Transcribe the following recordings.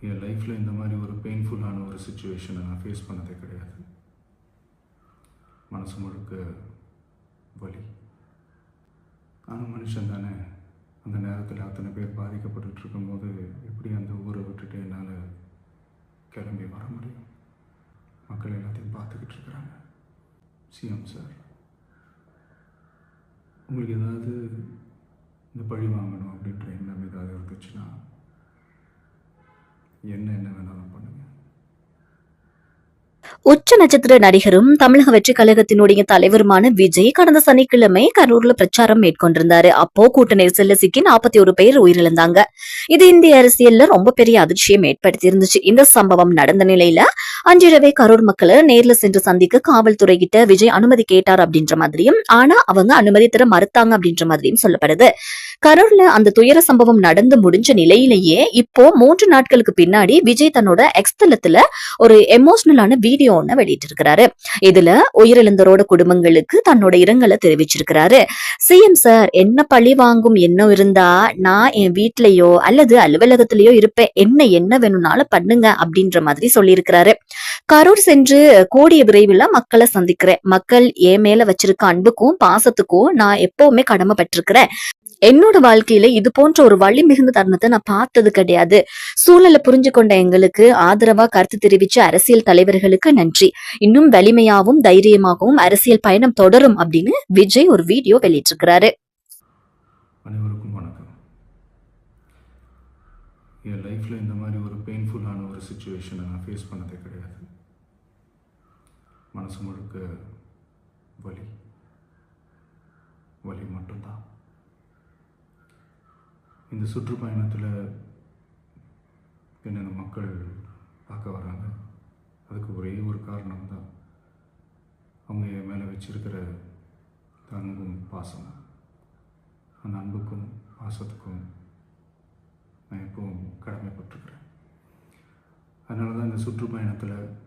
என் லைஃப்பில் இந்த மாதிரி ஒரு பெயின்ஃபுல்லான ஒரு சுச்சுவேஷனை நான் ஃபேஸ் பண்ணதே கிடையாது. மனசு முழுக்க வலி. ஆனால் மனுஷன் தானே. அந்த நேரத்தில் அத்தனை பேர் பாதிக்கப்பட்டு இருக்கும்போது எப்படி அந்த ஊரை விட்டுட்டு என்னால் கிளம்பி வர முடியும்? மக்கள் எல்லாத்தையும் பார்த்துக்கிட்டு இருக்கிறாங்க. சிஎம் சார் உங்களுக்கு ஏதாவது இந்த பழி வாங்கணும் அப்படின்ற எண்ணம் ஏதாவது இருந்துச்சுன்னா என்ன என்ன வேணாலும் பண்ணுங்க. உச்ச நட்சத்திர நடிகரும் தமிழக வெற்றி கழகத்தினுடைய தலைவருமான விஜய் கடந்த சனிக்கிழமை கரூர்ல பிரச்சாரம் மேற்கொண்டிருந்தாரு. அப்போ கூட்ட நெரிசல்ல சிக்கி நாற்பத்தி ஒரு பேர் உயிரிழந்தாங்க. இது இந்திய அரசியல்ல ரொம்ப பெரிய அதிர்ச்சியம் ஏற்படுத்தி இருந்துச்சு இந்த சம்பவம் நடந்த நிலையில அன்றிரவே கரூர் மக்களை நேர்ல சென்று சந்திக்க காவல்துறை கிட்ட விஜய் அனுமதி கேட்டார் அப்படின்ற மாதிரியும் ஆனா அவங்க அனுமதி தர மறுத்தாங்க அப்படின்ற மாதிரியும் சொல்லப்படுது. கரூர்ல அந்த துயர சம்பவம் நடந்து முடிஞ்ச நிலையிலேயே இப்போ மூன்று நாட்களுக்கு பின்னாடி விஜய் தன்னோட எக்ஸ்தலத்துல ஒரு எமோஷனலான வீடியோ ஒண்ணு வெளியிட்டிருக்கிறாரு. இதுல உயிரிழந்தோரோட குடும்பங்களுக்கு தன்னோட இரங்கலை தெரிவிச்சிருக்கிறாரு. சிஎம் சார் என்ன பழி வாங்கும் எண்ணம் இருந்தா நான் என் வீட்லயோ அல்லது அலுவலகத்திலயோ இருப்பேன். என்ன என்ன வேணும்னாலும் பண்ணுங்க அப்படின்ற மாதிரி சொல்லியிருக்கிறாரு. கரூர் சென்று கூடிய விரைவில் மக்களை சந்திக்கிறேன். மக்கள் என் மேல வச்சிருக்க அன்புக்கும் பாசத்துக்கும் நான் எப்பவுமே கடமைப்பட்டிருக்கிறேன் என்னோட வாழ்க்கையில இது போன்ற ஒரு வழி மிகுந்த தருணத்தை நான் பார்த்தது கிடையாது. சூழலை புரிஞ்சு கொண்ட எங்களுக்கு ஆதரவா கருத்து தெரிவிச்ச அரசியல் தலைவர்களுக்கு நன்றி. இன்னும் வலிமையாகவும் தைரியமாகவும் அரசியல் பயணம் தொடரும் அப்படின்னு விஜய் ஒரு வீடியோ வெளியிட்டிருக்கிறாரு. அனைவருக்கும் வணக்கம். என் லைஃப்பில் இந்த மாதிரி ஒரு பெயின்ஃபுல்லான ஒரு சுச்சுவேஷனை நான் ஃபேஸ் பண்ணதே கிடையாது. மனசு முழுக்க வலி. வலி மட்டும்தான். இந்த சுற்றுப்பயணத்தில் என்னென்ன மக்கள் பார்க்க வராங்க அதுக்கு ஒரே ஒரு காரணம் தான் அவங்க என் மேலே வச்சிருக்கிற அன்பும் பாசம் அந்த அன்புக்கும் பாசத்துக்கும் நான் எப்பவும் கடமைப்பட்டிருக்கிறேன். அதனால தான் இந்த சுற்றுப்பயணத்தில்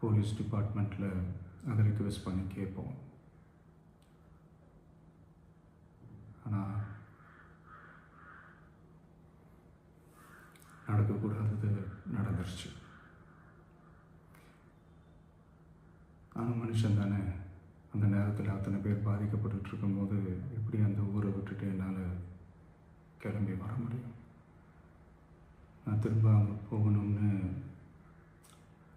போலீஸ் டிபார்ட்மெண்ட்டில் அதை ரிக்வெஸ்ட் பண்ணி கேட்போம். ஆனால் நடக்கக்கூடாதது நடந்துருச்சு. ஆனால் மனுஷன் தானே. அந்த நேரத்தில் அத்தனை பேர் பாதிக்கப்பட்டு இருக்கும்போது எப்படி அந்த ஊரை விட்டுட்டு என்னால் கிளம்பி வர முடியும்? நான் திரும்ப அங்கே போகணும்னு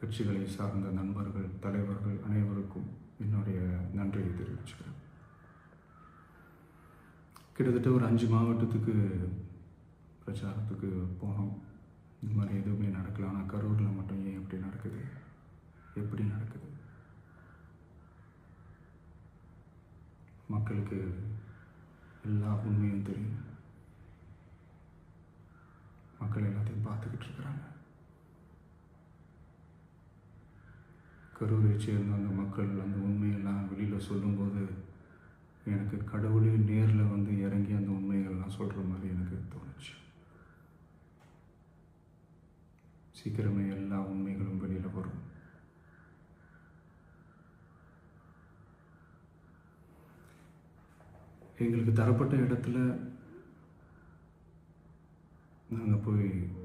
கட்சிகளை சார்ந்த நண்பர்கள் தலைவர்கள் அனைவருக்கும் என்னுடைய நன்றியை தெரிவிச்சுக்கிறேன். கிட்டத்தட்ட ஒரு அஞ்சு மாவட்டத்துக்கு பிரச்சாரத்துக்கு போனோம். இந்த மாதிரி எதுவுமே நடக்கல. ஆனால் கரூரில் மட்டும் ஏன் இப்படி நடக்குது? எப்படி நடக்குது? மக்களுக்கு எல்லா உண்மையும் தெரியும். மக்கள் எல்லாத்தையும் பார்த்துக்கிட்டு இருக்கிறாங்க. கரூரை சேர்ந்த அந்த மக்கள் அந்த உண்மையெல்லாம் வெளியில் சொல்லும்போது எனக்கு கடவுளே நேரில் வந்து இறங்கி அந்த உண்மைகள்லாம் சொல்கிற மாதிரி எனக்கு தோணுச்சு. சீக்கிரமே எல்லா உண்மைகளும் வெளியில் வரும். எங்களுக்கு தரப்பட்ட இடத்துல நாங்கள் போய்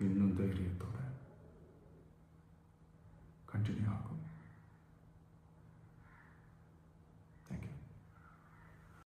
இன்னும் தைரியத்தோட கண்டினியூ ஆகும்.